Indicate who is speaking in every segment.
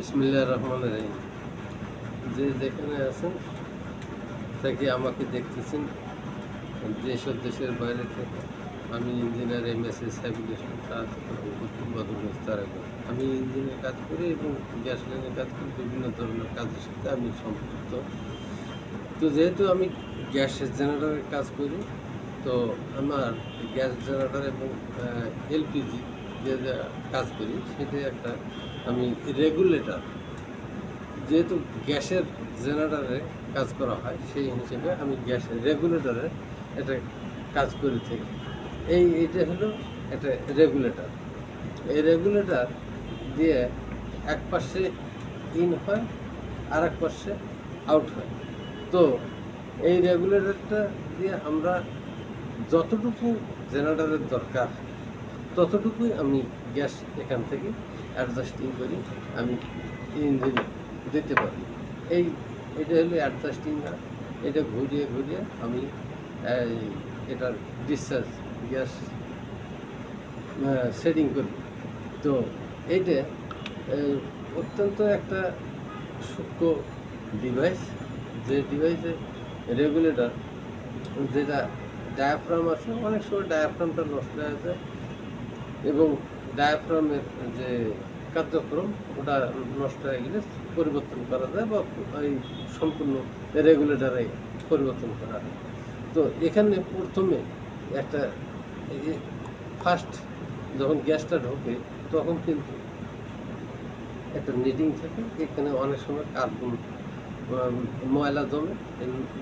Speaker 1: বিসমিল্লাহ রহমান রহিম। যে যেখানে আছেন, তাকে আমাকে দেখতেছেন। যেসব দেশের বাইরে থেকে আমি ইঞ্জিনিয়ার এম এস এস হ্যাবিলেশন কাজ তারাগর আমি ইঞ্জিনের কাজ করি এবং গ্যাস লাইনের কাজ করি, বিভিন্ন ধরনের কাজের সাথে আমি সম্পৃক্ত। তো যেহেতু আমি গ্যাসের জেনারেটরের কাজ করি, তো আমার গ্যাস জেনারেটর এবং এলপিজি যে কাজ করি, সেটা একটা আমি রেগুলেটর যেহেতু গ্যাসের জেনারেটারে কাজ করা হয়, সেই হিসেবে আমি গ্যাসের রেগুলেটরে এটা কাজ করে থাকি। এই, এটা হলো একটা রেগুলেটর এই রেগুলেটর দিয়ে এক পাশে ইন হয় আর এক পাশে আউট হয়। তো এই রেগুলেটরটা দিয়ে আমরা যতটুকু জেনারেটারের দরকার ততটুকুই আমি গ্যাস এখান থেকে অ্যাডজাস্টিং করি, আমি ইঞ্জিনে দিতে পারি। এই, এটা হলো অ্যাডজাস্টিং না এটা ঘুরিয়ে ঘুরিয়ে আমি এটার ডিসচার্জ গ্যাস সেটিং করি। তো এইটা অত্যন্ত একটা সূক্ষ্ম ডিভাইস যে ডিভাইসে রেগুলেটর যেটা ডায়াফ্রাম আছে, অনেক সময় ডায়াফ্রামটা নষ্ট হয়ে যায়। এবং ডায়াফ্রামের যে কার্যক্রম, ওটা নষ্ট হয়ে গেলে পরিবর্তন করা যায় বা এই সম্পূর্ণ রেগুলেটরে পরিবর্তন করা হয় তো এখানে প্রথমে একটা ফার্স্ট যখন গ্যাসটা ঢোকে, তখন কিন্তু একটা নিডিং থাকে। এখানে অনেক সময় কার্বন ময়লা জমে।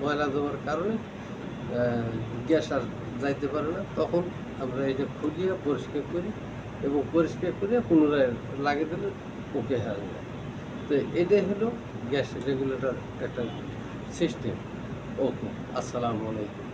Speaker 1: ময়লা জমার কারণে গ্যাস আর যাইতে পারে না, তখন আমরা এটা খুঁজিয়ে পরিষ্কার করি এবং পরিষ্কার করে পুনরায় লাগিয়ে দিলে ওকে হয়ে যায় তো এটাই হলো গ্যাস রেগুলেটর একটা সিস্টেম ওকে আসসালামু আলাইকুম।